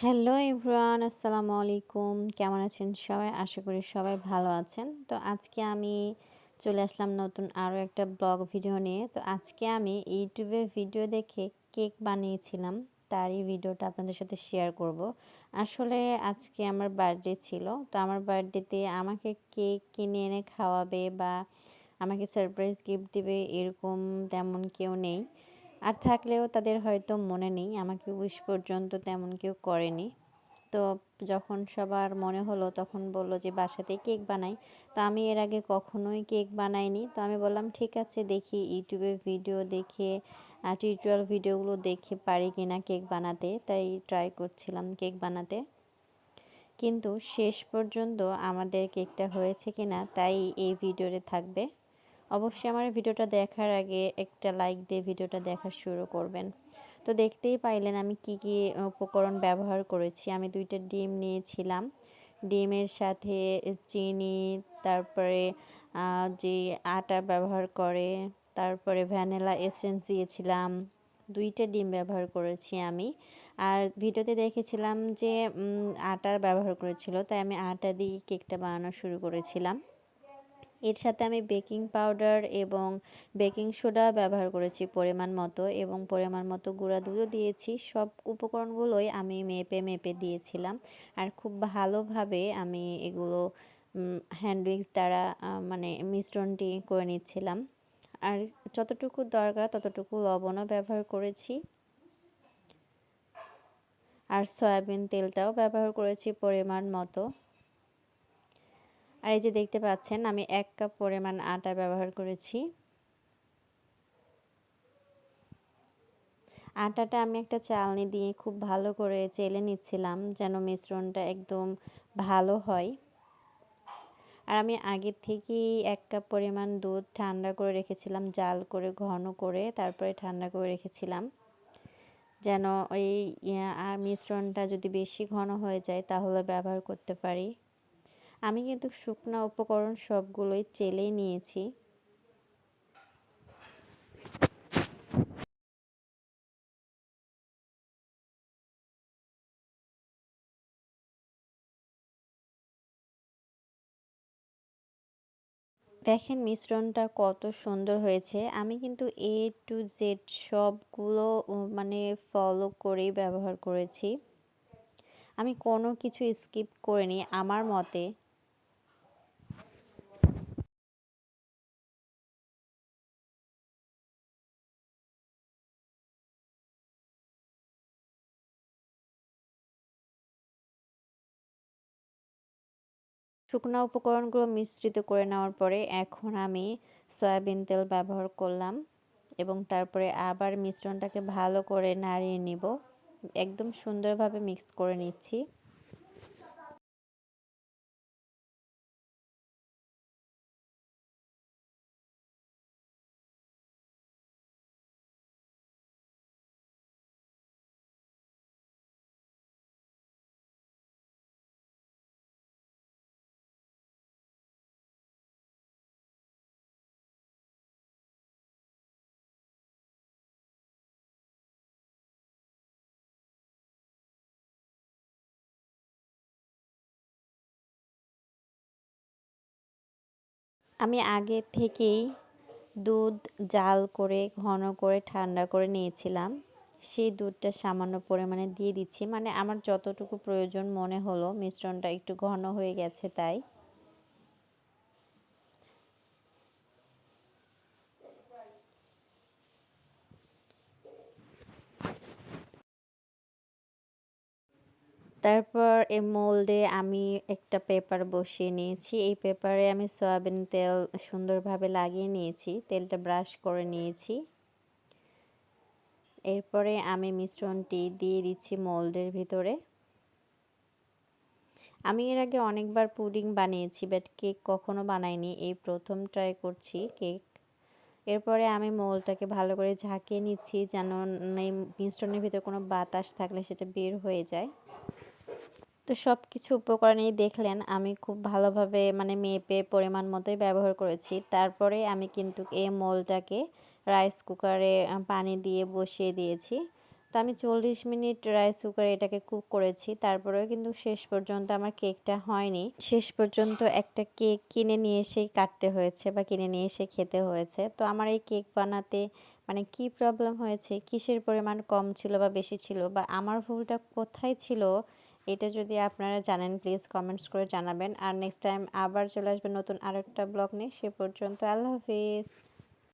Hello everyone, আসসালামু আলাইকুম। কেমন আছেন সবাই? আশা করি সবাই ভালো আছেন। তো আজকে আমি চলে আসলাম নতুন আরও একটা ব্লগ ভিডিও নিয়ে। তো আজকে আমি ইউটিউবে ভিডিও দেখে কেক বানিয়েছিলাম। তারই ভিডিওটা আপনাদের সাথে শেয়ার করব। আসলে আজকে আমার বার্থডে ছিল। তো আমার বার্থডেতে আমাকে কেক কিনে এনে খাওয়াবে বা আমাকে সারপ্রাইজ গিফট দিবে এরকম তেমন কেউ নেই। আর থাকলেও তাদের হয়তো মনে নেই, আমাকে উইশ পর্যন্ত তেমন কেউ করেনি। তো যখন সবার মনে হলো, তখন বলল যে, বাসাতেই কেক বানাই। তো আমি এর আগে কখনোই কেক বানাইনি। তো আমি বললাম, ঠিক আছে, দেখি ইউটিউবে ভিডিও দেখে টিউটোরিয়াল ভিডিওগুলো দেখে পারি কিনা কেক বানাতে। তাই ট্রাই করছিলাম কেক বানাতে। কিন্তু শেষ পর্যন্ত আমাদের কেকটা হয়েছে কিনা তাই এই ভিডিওতে থাকবে। অবশ্যই আমার ভিডিওটা দেখার আগে একটা লাইক দিয়ে ভিডিওটা দেখা শুরু করবেন। তো দেখতেই পাইলেন আমি কি কি উপকরণ ব্যবহার করেছি। আমি দুইটা ডিম নিয়েছিলাম। ডিমের সাথে চিনি, তারপরে যে আটা ব্যবহার করে, তারপরে ভ্যানিলা এসেন্স দিয়েছিলাম। দুইটা ডিম ব্যবহার করেছি আমি। আর ভিডিওতে দেখেছিলাম যে আটা ব্যবহার করেছিল, তাই আমি আটা দিয়ে কেকটা বানানো শুরু করেছিলাম। এর সাথে আমি বেকিং পাউডার এবং বেকিং সোডা ব্যবহার করেছি পরিমাণ মতো এবং পরিমাণ মতো গুঁড়া দুধও দিয়েছি। সব উপকরণগুলোই আমি মেপে মেপে দিয়েছিলাম আর খুব ভালোভাবে আমি এগুলো হ্যান্ড উইক্স দ্বারা মানে মিশ্রণটি করে নিচ্ছিলাম। আর যতটুকু দরকার ততটুকু লবণও ব্যবহার করেছি। আর সয়াবিন তেলটাও ব্যবহার করেছি পরিমাণ মতো। আর এই যে দেখতে পাচ্ছেন, আমি এক কাপ পরিমাণ আটা ব্যবহার করেছি। আটাটা আমি একটা চালনি দিয়ে খুব ভালো করে চেলে নিচ্ছিলাম যেন মিশ্রণটা একদম ভালো হয়। আর আমি আগে থেকেই এক কাপ পরিমাণ দুধ ঠান্ডা করে রেখেছিলাম, জাল করে, ঘন করে তারপরে ঠান্ডা করে রেখেছিলাম। যেন ওই মিশ্রণটা যদি বেশি ঘন হয়ে যায় তাহলে ব্যবহার করতে পারি। আমি কিন্তু শুকনা উপকরণ সবগুলোই চেলে নিয়েছি। দেখেন মিশ্রণটা কত সুন্দর হয়েছে। আমি কিন্তু এ টু জেড সবগুলো মানে ফলো করেই ব্যবহার করেছি। আমি কোনো কিছু স্কিপ করিনি আমার মতে। শুকনো উপকরণগুলো মিশ্রিত করে নেওয়ার পরে এখন আমি সয়াবিন তেল ব্যবহার করলাম এবং তারপরে আবার মিশ্রণটাকে ভালো করে নাড়িয়ে নিব। একদম সুন্দরভাবে মিক্স করে নিচ্ছি। আমি আগে থেকেই দুধ জাল করে, ঘন করে, ঠান্ডা করে নিয়েছিলাম। সেই দুধটা সামান্য পরিমাণে দিয়ে দিচ্ছি। মানে আমার যতটুকু প্রয়োজন মনে হলো, মিশ্রণটা একটু ঘন হয়ে গেছে তাই। তারপর এই মোল্ডে আমি একটা পেপার বসিয়ে নিয়েছি। এই পেপারে আমি সয়াবিন তেল সুন্দরভাবে লাগিয়ে নিয়েছি, তেলটা ব্রাশ করে নিয়েছি। এরপরে আমি মিশ্রণটি দিয়ে দিচ্ছি মোল্ডের ভিতরে। আমি এর আগে অনেকবার পুডিং বানিয়েছি বাট কেক কখনো বানাইনি। এই প্রথম ট্রাই করছি কেক এরপরে আমি মোলটাকে ভালো করে ঝাঁকিয়ে নিচ্ছি যেন এই মিশ্রণের ভিতরে কোনো বাতাস থাকলে সেটা বের হয়ে যায়। তো সব কিছু উপকরণেই দেখলেন, আমি খুব ভালোভাবে মানে মেপে পরিমাণ মতোই ব্যবহার করেছি। তারপরে আমি কিন্তু এই মোলটাকে রাইস কুকারে পানি দিয়ে বসিয়ে দিয়েছি। তো আমি চল্লিশ মিনিট রাইস কুকারে এটাকে কুক করেছি। তারপরেও কিন্তু শেষ পর্যন্ত আমার কেকটা হয়নি। শেষ পর্যন্ত একটা কেক কিনে নিয়ে এসেই কাটতে হয়েছে বা কিনে নিয়ে এসে খেতে হয়েছে। তো আমার এই কেক বানাতে মানে কি প্রবলেম হয়েছে, কিসের পরিমাণ কম ছিল বা বেশি ছিল বা আমার ভুলটা কোথায় ছিল এটা যদি আপনারা জানেন প্লিজ কমেন্টস করে জানাবেন। আর নেক্সট টাইম আবার চলে আসবেন নতুন আরেকটা ব্লগ নিয়ে, সে পর্যন্ত আল্লাহ হাফিজ।